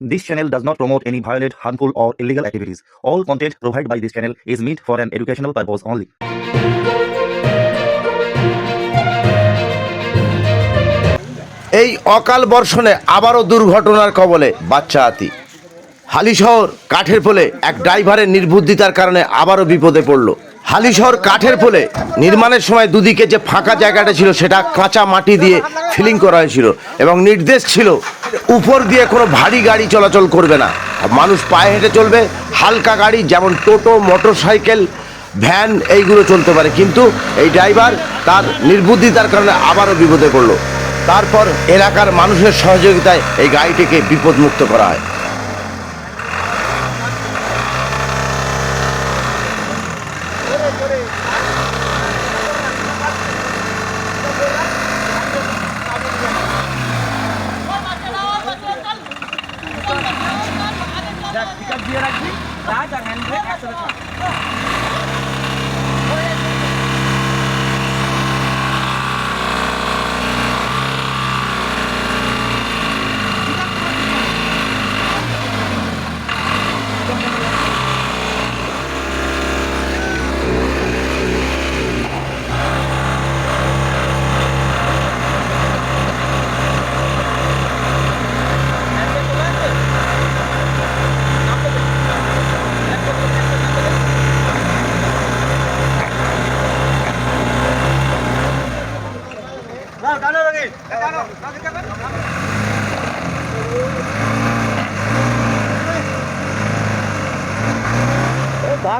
This channel does not promote any violent, harmful, or illegal activities. All content provided by this channel is meant for an educational purpose only. এই অকাল বর্ষণে আবারও দুর্ঘটনার কবলে বাচ্চা হাতি হালিশহর কাঠের পোলে এক ড্রাইভারের নির্বুদ্ধিতার কারণে আবারও বিপদে পড়ল হালিশহর কাঠের পোলে নির্মাণের সময় দুদিকে যে ফাঁকা জায়গাটা ছিল, সেটা কাঁচা মাটি দিয়ে ফিলিং করা হয়েছিল এবং নির্দেশ ছিল, উপর দিয়ে কোনো ভারী গাড়ি চলাচল করবে না। মানুষ পায়ে হেঁটে চলবে, হালকা গাড়ি যেমন টোটো মোটর সাইকেল ভ্যান, এইগুলো চলতে পারে। কিন্তু এই ড্রাইভার তার নির্বুদ্ধিতার কারণে আবারও বিপদে পড়ল। তারপর এলাকার মানুষের সহযোগিতায় এই গাড়িটিকে বিপদমুক্ত করা হয়। দিয়ে রাখবি। কাজ আর হ্যান্ড ব্রেক একসাথে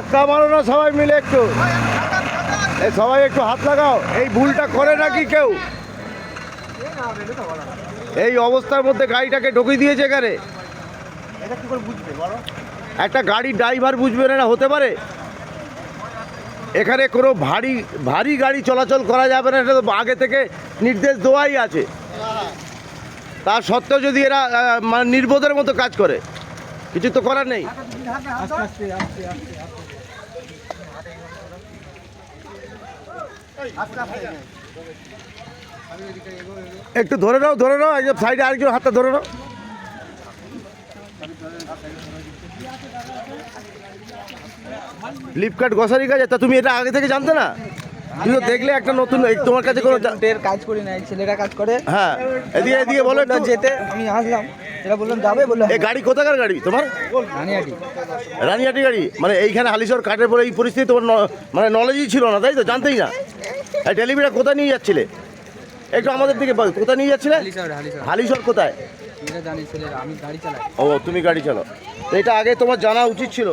ধাক্কা মারো না সবাই মিলে একটু। এই সবাই একটু হাত লাগাও। এই ভুলটা করে নাকি কেউ? এই অবস্থার মধ্যে গাড়িটাকে ঢুকিয়ে দিয়েছে এখানে। একটা গাড়ির ড্রাইভার বুঝবে না হতে পারে? এখানে কোনো ভারী ভারী গাড়ি চলাচল করা যাবে না এটা তো আগে থেকে নির্দেশ দেওয়াই আছে। তা সত্ত্বেও যদি এরা মানে নির্বোধের মতো কাজ করে কিছু তো করার নেই। একটু ধরে নাও ধরে নাও একজন সাইডে আর আরেকজন হাতটা ধরে নাও। ফ্লিপকার্ট গ্রসারি কাজ তা তুমি এটা আগে থেকে জানতে না? তুমি তো দেখলে একটা নতুন এই তোমার কাছে কোনো কাজ করি না এই ছেলেরা কাজ করে। হ্যাঁ এদিকে এদিকে বলো একটু। যেতে আমি আসলাম। এরা বললাম যাবে? বলল এই গাড়ি কোথাকার গাড়ি? তোমার? রানিয়াটি। রানিয়াটি গাড়ি? মানে এইখানে হালিশহর কাঠের পরে এই পরিস্থিতি তোমার ন- মানে নলেজই ছিল না তাই তো? জানতেই না। এই ডেলিভারিটা কোথায় নিয়ে যাচ্ছিলে? একটু আমাদের দিকে বল কোথায় নিয়ে যাচ্ছিলে? হালিশর কোথায়? ও তুমি গাড়ি চালাও। এটা আগে তোমার জানা উচিত ছিল।